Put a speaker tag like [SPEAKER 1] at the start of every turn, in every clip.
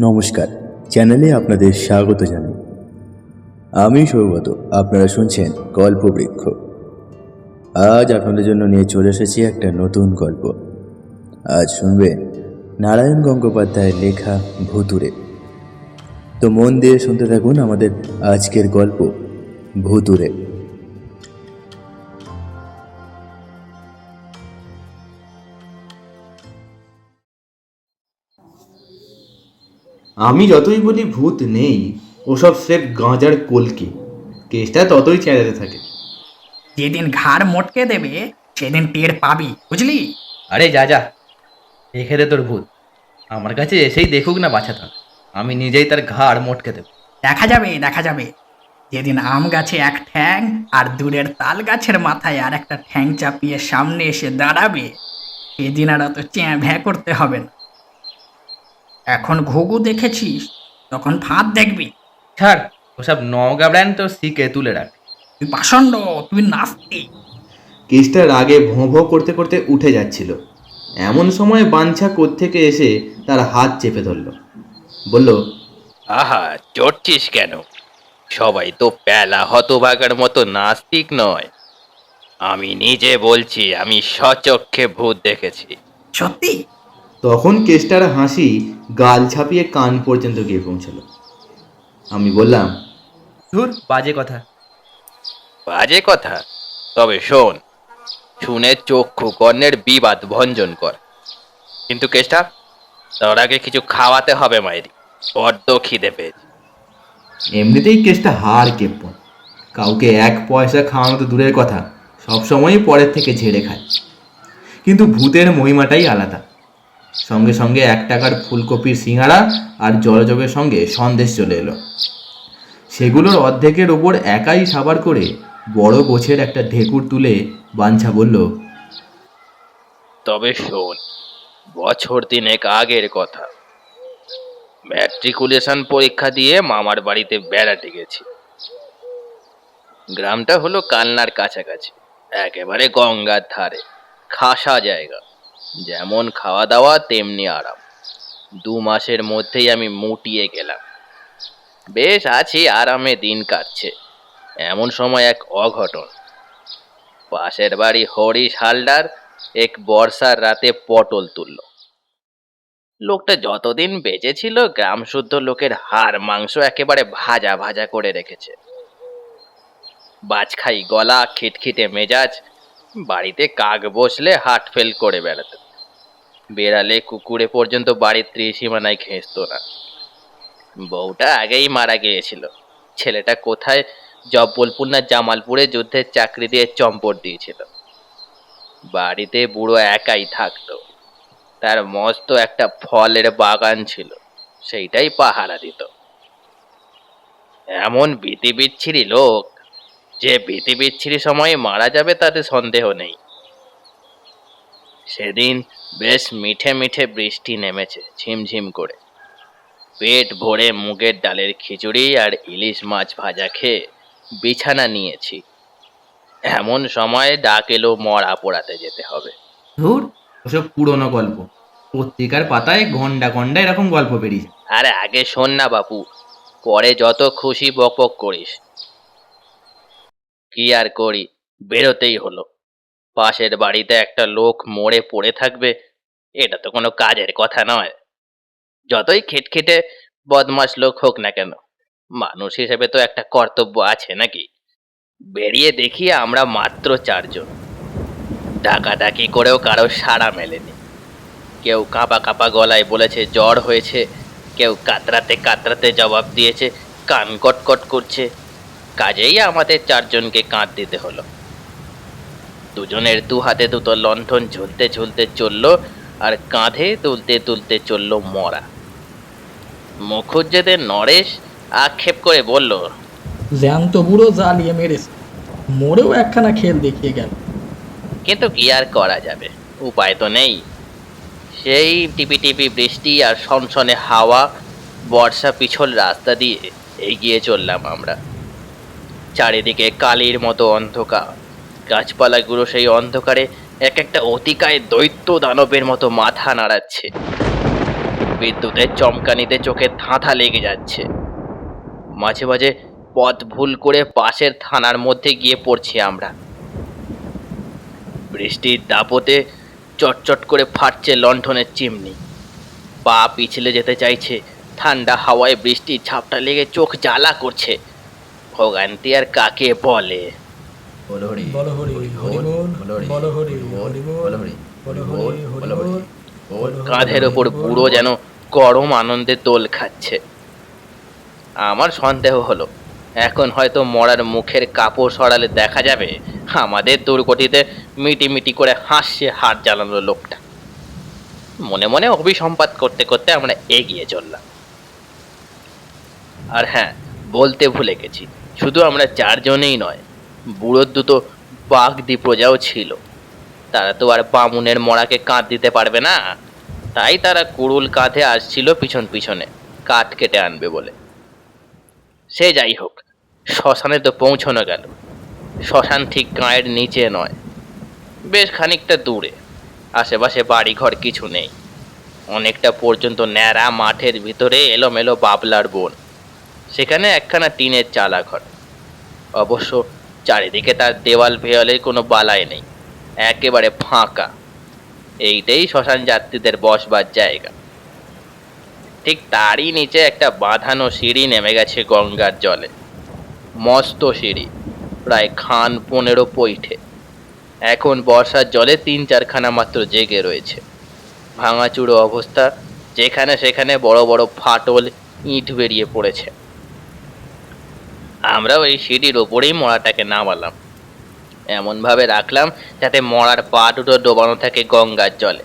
[SPEAKER 1] নমস্কার। চ্যানেলে আপনাদের স্বাগত জানাই। আমি সৌগত, আপনারা শুনছেন গল্প বৃক্ষ আজ আপনাদের জন্য নিয়ে চলে এসেছি একটা নতুন গল্প। আজ শুনবেন নারায়ণ গঙ্গোপাধ্যায়ের লেখা ভুতুরে তো মন দিয়ে শুনতে থাকুন আমাদের আজকের গল্প ভুতুরে
[SPEAKER 2] আমি যতই বলি ভূত নেই ওসব স্রেফ গাঁজার কলকি। কেসটা ততই চেঁচাতে থাকে।
[SPEAKER 3] যেদিন ঘাড় মোটকে দেবে সেদিন টের পাবি বুঝলি?
[SPEAKER 4] আরে যা যা। দেখে দে তোর ভূত। আমার কাছে এসেই দেখুক না বাছা থাক আমি নিজেই তার ঘাড় মোটকে দেব।
[SPEAKER 3] দেখা যাবে দেখা যাবে। যেদিন আম গাছে এক ঠ্যাং আর দূরের তাল গাছের মাথায় আর একটা ঠ্যাং চাপিয়ে সামনে এসে দাঁড়াবে সেদিন আর অত চ্যাঁ ভ্যাঁ করতে হবে না। এখন ঘুঘু দেখেছিস? তখন ফাঁদ দেখবি।
[SPEAKER 4] ছাড় ওসব নওগা ব্র্যান্ড তো শিখে তুলে রাখ।
[SPEAKER 3] তুই পাষণ্ড তুই নাস্তি
[SPEAKER 2] কেসটা রাগে ভোঁ ভোঁ করতে করতে উঠে যাচ্ছিল। এমন সময় বাঞ্ছা থেকে এসে তার হাত চেপে ধরল। বলল
[SPEAKER 5] আহা চড়ছিস কেন? সবাই তো প্যালা হতভাগার মতো নাস্তিক নয়। আমি নিজে বলছি আমি সচক্ষে ভূত দেখেছি।
[SPEAKER 3] সত্যি?
[SPEAKER 2] তখন কেষ্টার হাসি গাল ছাপিয়ে কান পর্যন্ত গিয়ে পৌঁছলো। আমি বললাম
[SPEAKER 4] ধুর বাজে কথা।
[SPEAKER 5] বাজে কথা? তবে শোন শুনে চক্ষু কর্ণের বিবাদ ভঞ্জন কর। কিন্তু কেষ্টা তোর আগে কিছু খাওয়াতে হবে মায়েরি বড্ড খিদে পেয়েছে।
[SPEAKER 2] এমনিতেই কেসটা হার কেপ্পন কাউকে এক পয়সা খাওয়ানো তো দূরের কথা সবসময়ই পরের থেকে ঝেড়ে খায়। কিন্তু ভূতের মহিমাটাই আলাদা। সঙ্গে সঙ্গে এক টাকার ফুলকপির সিঙাড়া আর জলযোগের সঙ্গে সন্দেশ চলে এলো। সেগুলোর অর্ধেকের ওপর একাই সাবার করে বড় গোছের একটা ঢেকুর তুলে বাঞ্ছা বলল,
[SPEAKER 5] তবে শোন, বছর তিনেক আগের কথা। ম্যাট্রিকুলেশন পরীক্ষা দিয়ে মামার বাড়িতে বেড়াতে গেছি। গ্রামটা হলো কালনার কাছাকাছি, একেবারে গঙ্গার ধারে, খাসা জায়গা। যেমন খাওয়া দাওয়া তেমনি আরাম। দু মাসের মধ্যেই আমি মুটিয়ে গেলাম। বেশ, আছি, আরামে দিন কাটছে। এমন সময় এক অঘটন। পাশের বাড়ি হরিশ হালদার এক বর্ষার রাতে পটল তুলল। লোকটা যতদিন বেঁচে ছিল গ্রাম শুদ্ধ লোকের হাড়, মাংস একেবারে ভাজা ভাজা করে রেখেছে। বাজখাই গলা, খিটখিটে মেজাজ বাড়িতে কাক বসলে হাট ফেল করে বেড়াতো। বেড়ালে কুকুরে পর্যন্ত বাড়ির ত্রিসীমানায় ঘেঁচত না। বউটা আগেই মারা গিয়েছিল। ছেলেটা কোথায়? জব্বলপুর না জামালপুরে যুদ্ধের চাকরি দিয়ে চম্পট দিয়েছিল। বাড়িতে বুড়ো একাই থাকতো। তার মস্ত একটা ফলের বাগান ছিল। সেইটাই পাহারা দিত। এমন ভীতি বিচ্ছিরি লোক যে ভীতি বিচ্ছিরি সময়ে মারা যাবে তাতে সন্দেহ নেই। সেদিন বেশ মিঠে মিঠে বৃষ্টি নেমেছে ঝিমঝিম করে। পেট ভরে মুগের ডালের খিচুড়ি আর ইলিশ মাছ ভাজা খেয়ে বিছানা নিয়েছি। এমন সময় ডাক এলো মরা পোড়াতে যেতে হবে।
[SPEAKER 2] ধুর ওসব পুরনো গল্প। পত্রিকার পাতায় ঘণ্টা ঘণ্টা এরকম গল্প বেরিয়ে যায়।
[SPEAKER 5] আরে আগে শোন না বাপু পরে যত খুশি বক বক করিস। কি আর করি? বেরোতেই হলো। পাশের বাড়িতে একটা লোক মরে পড়ে থাকবে, এটা তো কোনো কাজের কথা নয়। যতই খিটখিটে বদমাস লোক হোক না কেন, মানুষ হিসেবে তো একটা কর্তব্য আছে নাকি? বেরিয়ে দেখি আমরা মাত্র চারজন। ডাকাডাকি করেও কারও সাড়া মেলেনি। কেউ কাঁপা কাঁপা গলায় বলেছে, জ্বর হয়েছে। কেউ কাতরাতে কাতরাতে জবাব দিয়েছে, কান কটকট করছে। কাজেই আমাদের চারজনকে কাঁধ দিতে হলো। দুজনের দু হাতে দুটো লণ্ঠন ঝুলতে ঝুলতে চলল আর কাঁধে তুলতে তুলতে চলল মরা। মুখুজ্জেদের নরেশ আক্ষেপ করে বলল
[SPEAKER 3] জ্যান্ত বুড়ো জ্বালিয়ে মেরেছে। মরেও একখানা খেল দেখিয়ে গেল।
[SPEAKER 5] কিন্তু কি আর করা যাবে? উপায় তো নেই। সেই টিপি টিপি বৃষ্টি আর সনসনে হাওয়া বর্ষা পিছল রাস্তা দিয়ে এগিয়ে চললাম আমরা। চারিদিকে কালির মতো অন্ধকার। গাছপালাগুলো সেই অন্ধকারে এক একটা অতিকায় দৈত্য দানবের মতো মাথা নাড়াচ্ছে। বিদ্যুতের চমকানিতে চোখে ধাঁধা লেগে যাচ্ছে। মাঝে মাঝে পথ ভুল করে পাশের থানার মধ্যে গিয়ে পড়ছি আমরা। বৃষ্টির দাপতে চটচট করে ফাটছে লণ্ঠনের চিমনি। পা পিছলে যেতে চাইছে, ঠান্ডা হাওয়ায় বৃষ্টির ঝাপটা লেগে চোখ জ্বালা করছে। ভোগান্তি আর কাকে বলে?
[SPEAKER 4] বলো হরি
[SPEAKER 3] বলো হরি, হরি বলো হরি, হরি বলো হরি, হরি
[SPEAKER 5] কাঁধের ওপর পুরো যেন গরম আনন্দে দোল খাচ্ছে। আমার সন্দেহ হলো এখন হয়তো মরার মুখের কাপড় সরালে দেখা যাবে আমাদের দুর্গতিতে মিটি করে হাসছে হাত জ্বালানো লোকটা। মনে মনে অভিসম্পাত করতে করতে আমরা এগিয়ে চললাম। আর হ্যাঁ বলতে ভুলে গেছি শুধু আমরা চারজনেই নয়, বুড়োর দুটো বাগদি প্রজাও ছিল। তারা তো আর বামুনের মরাকে কাঁধ দিতে পারবে না। তাই তারা কুড়ুল কাঁধে আসছিল পিছন পিছনে কাঠ কেটে আনবে বলে। সে যাই হোক, শ্মশানে তো পৌঁছানো গেল। শ্মশান ঠিক গাঁয়ের নিচে নয়, বেশ খানিকটা দূরে। আশেপাশে বাড়িঘর কিছু নেই। অনেকটা পর্যন্ত ন্যাড়া মাঠের ভিতরে এলোমেলো বাবলার বন। সেখানে একখানা টিনের চালা ঘর। অবশ্য চারিদিকে তার দেওয়াল ভেয়ালের কোনো বালাই নেই, একেবারে ফাঁকা। এইটাই শ্মশান যাত্রীদের বসবার জায়গা। ঠিক তারই নিচে একটা বাঁধানো সিঁড়ি নেমে গেছে গঙ্গার জলে। মস্ত সিঁড়ি, প্রায় খান পনেরো পৈঠে। এখন বর্ষার জলে তিন চারখানা মাত্র জেগে রয়েছে। ভাঙাচুরো অবস্থা, যেখানে সেখানে বড় বড় ফাটল, ইট বেরিয়ে পড়েছে। আমরা ওই সিঁড়ির ওপরেই মরাটাকে নামালাম। এমনভাবে রাখলাম যাতে মরার পা দুটো ডোবানো থাকে গঙ্গার জলে।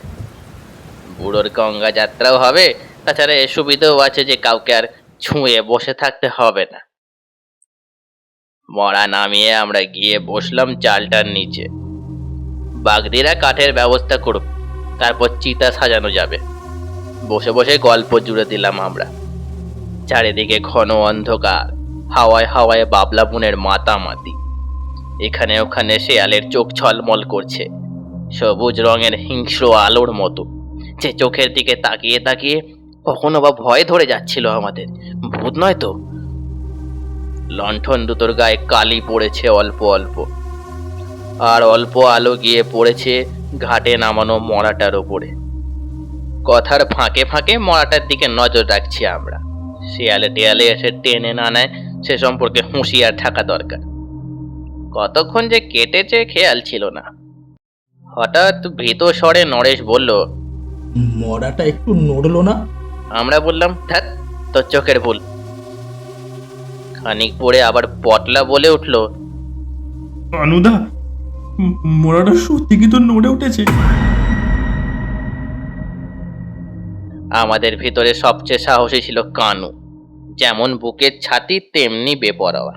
[SPEAKER 5] বুড়োর গঙ্গা যাত্রাও হবে, তাছাড়া এ সুবিধেও আছে যে কাউকে আর ছুঁয়ে বসে থাকতে হবে না। মরা নামিয়ে আমরা গিয়ে বসলাম চালটার নিচে। বাগদিরা কাঠের ব্যবস্থা করুক, তারপর চিতা সাজানো যাবে। বসে বসে গল্প জুড়ে দিলাম আমরা। চারিদিকে ঘন অন্ধকার। হাওয়ায় হাওয়ায় বাবলা বুনের মাতামাতি এখানে ওখানে শেয়ালের চোখ ছলমল করছে। সবুজ রঙের হিংস্র আলোর মতো। যে চোখের দিকে তাকিয়ে তাকিয়ে কখনো বা ভয় ধরে যাচ্ছিল আমাদের। ভূত নয় তো? লণ্ঠন দুটোর গায়ে কালি পড়েছে অল্প অল্প। আর অল্প আলো গিয়ে পড়েছে ঘাটে নামানো মরাটার ওপরে। কথার ফাঁকে ফাঁকে মরাটার দিকে নজর রাখছি আমরা। শেয়ালে টেয়ালে এসে টেনে না নেয় সে সম্পর্কে হুঁশিয়ার থাকা দরকার। কতক্ষণ যে কেটেছে খেয়াল ছিল না। হঠাৎ ভীত স্বরে নরেশ বলল
[SPEAKER 3] মরাটা একটু নড়লো না?
[SPEAKER 5] আমরা বললাম থাক তোর চোখের ভুল। খানিক পরে আবার পটলা বলে উঠল
[SPEAKER 6] অনুদা মোড়াটা সত্যি কি তো নড়ে উঠেছে?
[SPEAKER 5] আমাদের ভিতরে সবচেয়ে সাহসী ছিল কানু। যেমন বুকের ছাতি তেমনি বেপরোয়া।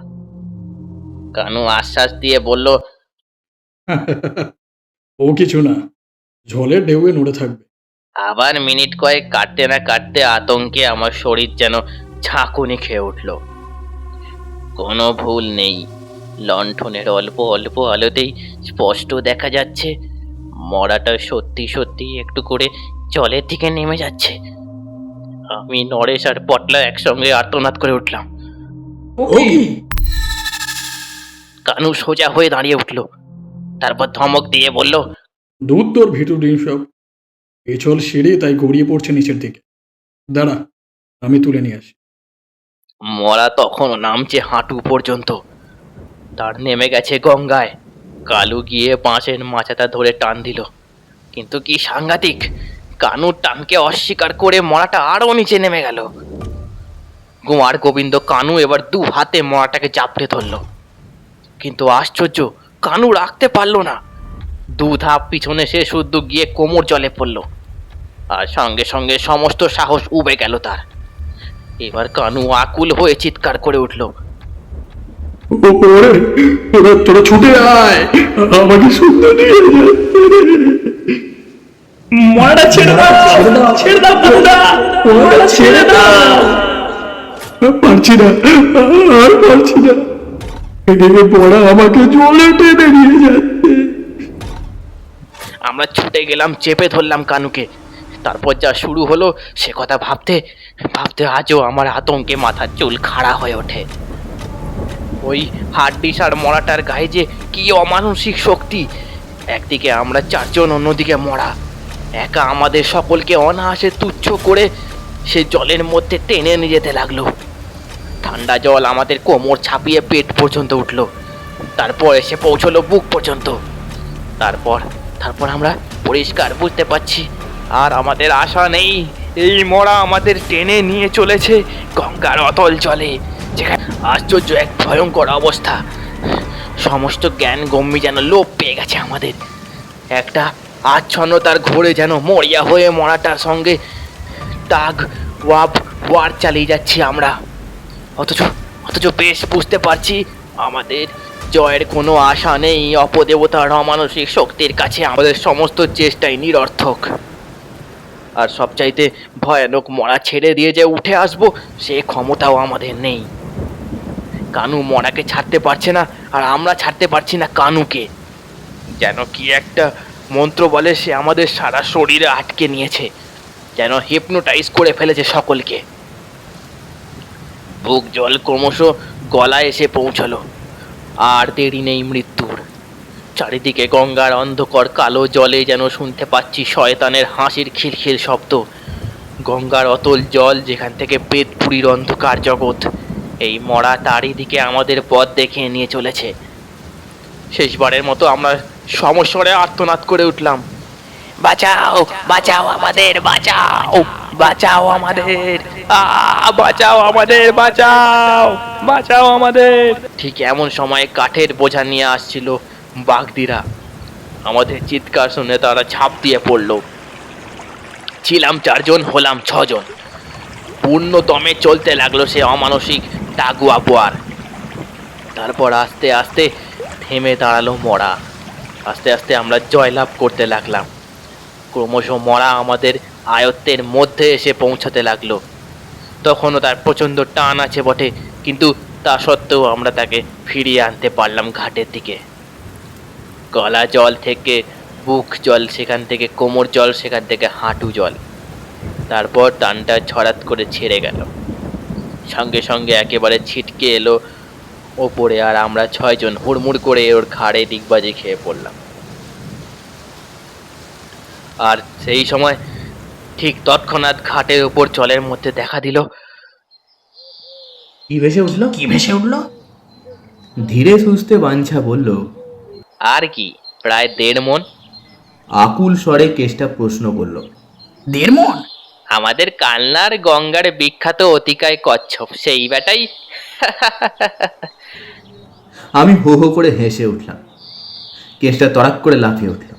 [SPEAKER 5] কানু আশ্বাস দিয়ে বলল
[SPEAKER 6] ও কিছু না জলের ঢেউয়ে নড়ে থাকবে।
[SPEAKER 5] আবার মিনিট কয়েক কাটতে না কাটতে আতঙ্কে আমার শরীর যেন ঝাঁকুনি খেয়ে উঠল। কোনো ভুল নেই লণ্ঠনের অল্প অল্প আলোতেই স্পষ্ট দেখা যাচ্ছে মরাটা সত্যি সত্যি একটু করে জলের দিকে নেমে যাচ্ছে। আমি নরেশ আর পটলা একসঙ্গে আর্তনাদ করে উঠলাম। কানু সোজা হয়ে দাঁড়িয়ে উঠল। তারপর ধমক দিয়ে বলল
[SPEAKER 6] দুধ তোর ভিতর ডিম সব। পেছল সিঁড়ি তাই গড়িয়ে পড়ছে নিচের দিকে। দাঁড়া আমি তুলে নিয়ে আসি।
[SPEAKER 5] মরা তখন নামছে হাঁটু পর্যন্ত। তার নেমে গেছে গঙ্গায়। কালু গিয়ে বাঁশের মাচাটা ধরে টান দিল। কিন্তু কি সাংঘাতিক? কানুর টানকে অস্বীকার করে মরাটা আরও নিচে নেমে গেল। কুমার গোবিন্দ কানু এবার দু হাতে মরাটাকে চাপড়ে ধরল। কিন্তু আশ্চর্য, কানু রাখতে পারল না। দু ধাপ পিছনে সে শুদ্ধ গিয়ে কোমর জলে পড়ল। আর সঙ্গে সঙ্গে সমস্ত সাহস উবে গেল তার। এবার কানু আকুল হয়ে চিৎকার করে উঠল
[SPEAKER 6] তোরা ছুটে আয়, আমাকে সুন্দর নিয়ে
[SPEAKER 3] মরাটা ছেড়ে দাও ছেড়ে দাও। ছেড়ে দাও
[SPEAKER 6] পারছি না আর পারছি না। এদিকে পড়া আমাকে জলে টেনে নিয়ে যাচ্ছে।
[SPEAKER 5] আমরা ছুটে গেলাম চেপে ধরলাম কানুকে। তারপর যা শুরু হলো সে কথা ভাবতে ভাবতে আজও আমার আতঙ্কে মাথার চুল খাড়া হয়ে ওঠে। ওই হাড্ডিস আর মরাটার গায়ে যে কি অমানসিক শক্তি। একদিকে আমরা চারজন অন্যদিকে মরা। একা আমাদের সকলকে অনায়াসে তুচ্ছ করে সে জলের মধ্যে টেনে নিয়ে যেতে লাগল। ঠান্ডা জল আমাদের কোমর ছাপিয়ে পেট পর্যন্ত উঠল। তারপর এসে পৌঁছলো বুক পর্যন্ত। তারপর তারপর আমরা পরিষ্কার বুঝতে পারছি, আর আমাদের আশা নেই, এই মরা আমাদের টেনে নিয়ে চলেছে গঙ্গার অতল জলে, যেখানে আশ্চর্য এক ভয়ঙ্কর অবস্থা। সমস্ত জ্ঞান গম্যি যেন লোপ পেয়ে গেছে আমাদের। একটা আচ্ছন্নতার ঘোরে যেন মরিয়া হয়ে মরাটার সঙ্গে টাগ ওয়াব ওয়ার চালিয়ে যাচ্ছি আমরা। অথচ অথচ বেশ বুঝতে পারছি আমাদের জয়ের কোনো আশা নেই। অপদেবতার অমানসিক শক্তির কাছে আমাদের সমস্ত চেষ্টাই নিরর্থক। আর সবচাইতে ভয়ানক মরা ছেড়ে দিয়ে যে উঠে আসব, সে ক্ষমতাও আমাদের নেই। কানু মরাকে ছাড়তে পারছে না, আর আমরা ছাড়তে পারছি না কানুকে। যেন কি একটা মন্ত্র বলে সে আমাদের সারা শরীরে আটকে নিয়েছে, যেন হিপনোটাইজ করে ফেলেছে সকলকে। বুক জল ক্রমশ গলায় এসে পৌঁছলো। আর দেরি নেই মৃত্যুর। চারিদিকে গঙ্গার অন্ধকার, কালো জলে যেন শুনতে পাচ্ছি শয়তানের হাসির খিলখিল শব্দ। গঙ্গার অতল জল যেখান থেকে বেদপুরীর অন্ধকার জগৎ, এই মরা তারই দিকে আমাদের পথ দেখিয়ে নিয়ে চলেছে। শেষবারের মতো আমরা সমস্বরে আর্তনাদ করে উঠলাম। বাঁচাও বাঁচাও আমাদের বাঁচাও বাঁচাও আমাদের বাঁচাও আমাদের বাঁচাও বাঁচাও আমাদের। ঠিক এমন সময় কাঠের বোঝা নিয়ে আসছিল বাগদিরা। আমাদের চিৎকার শুনে তারা ঝাঁপ দিয়ে পড়ল। ছিলাম চারজন হলাম ছজন। পূর্ণ দমে চলতে লাগল সে অমানসিক টাগুয়া বোয়ার। তারপর আস্তে আস্তে থেমে দাঁড়াল মরা। আস্তে আস্তে আমরা জয়লাভ করতে লাগলাম। ক্রমশ মরা আমাদের আয়ত্তের মধ্যে এসে পৌঁছাতে লাগল। তখনও তার প্রচণ্ড টান আছে বটে, কিন্তু তা সত্ত্বেও আমরা তাকে ফিরিয়ে আনতে পারলাম ঘাটের দিকে। গলা জল থেকে, বুক জল সেখান থেকে, কোমর জল সেখান থেকে, হাঁটু জল। তারপর টানটা ছড়াত করে ছেড়ে গেল। সঙ্গে সঙ্গে একেবারে ছিটকে এলো ওপরে আর আমরা ছয়জন হুড়মুড় করে ওর ঘাড়ে ডিগবাজি খেয়ে পড়লাম। আর সেই সময় ঠিক তৎক্ষণাৎ ঘাটের উপর জলের মধ্যে দেখা দিল
[SPEAKER 2] কি ভেসে উঠল?
[SPEAKER 3] কি ভেসে উঠল?
[SPEAKER 2] ধীরে সুস্থে বাঞ্ছা বলল
[SPEAKER 5] আর কি প্রায় দেড় মন?
[SPEAKER 2] আকুল স্বরে কেসটা প্রশ্ন করল
[SPEAKER 3] দেড় মন?
[SPEAKER 5] আমাদের কালনার গঙ্গার বিখ্যাত অতিকায় কচ্ছপ সেই বেটাই
[SPEAKER 2] আমি হো হো করে হেসে উঠলাম। কেসটা তড়াক করে লাফিয়ে উঠল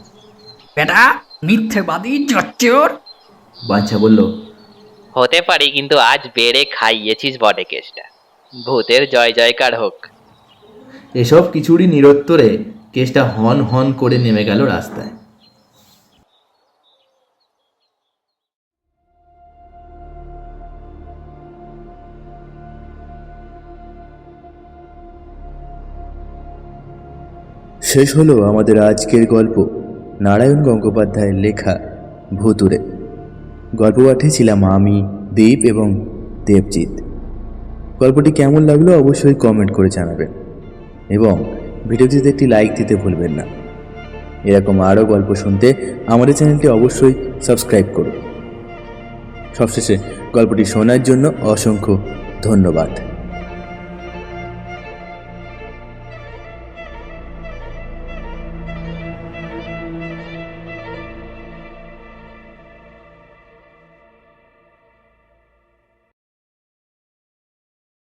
[SPEAKER 3] বেটা মিথ্যেবাদী জচ্চোর।
[SPEAKER 2] বাচ্চা বলল
[SPEAKER 5] হতে পারি কিন্তু আজ বেড়ে খাইয়েছিস বটে কেসটা। ভূতের জয় জয়কার হোক।
[SPEAKER 2] এসব কিছুরই নিরত্তরে কেসটা হন হন করে নেমে গেল রাস্তায়।
[SPEAKER 1] শেষ হলো আমাদের আজকের গল্প। নারায়ণ গঙ্গোপাধ্যায়ের লেখা ভুতুরে গল্প ছিলাম আমি, দীপ এবং দেবজিৎ। গল্পটি কেমন লাগল অবশ্যই কমেন্ট করে জানাবেন। এবং ভিডিওটিতে একটি লাইক দিতে ভুলবেন না। এরকম আরও গল্প শুনতে আমাদের চ্যানেলটি অবশ্যই সাবস্ক্রাইব করুন। সবশেষে গল্পটি শোনার জন্য অসংখ্য ধন্যবাদ।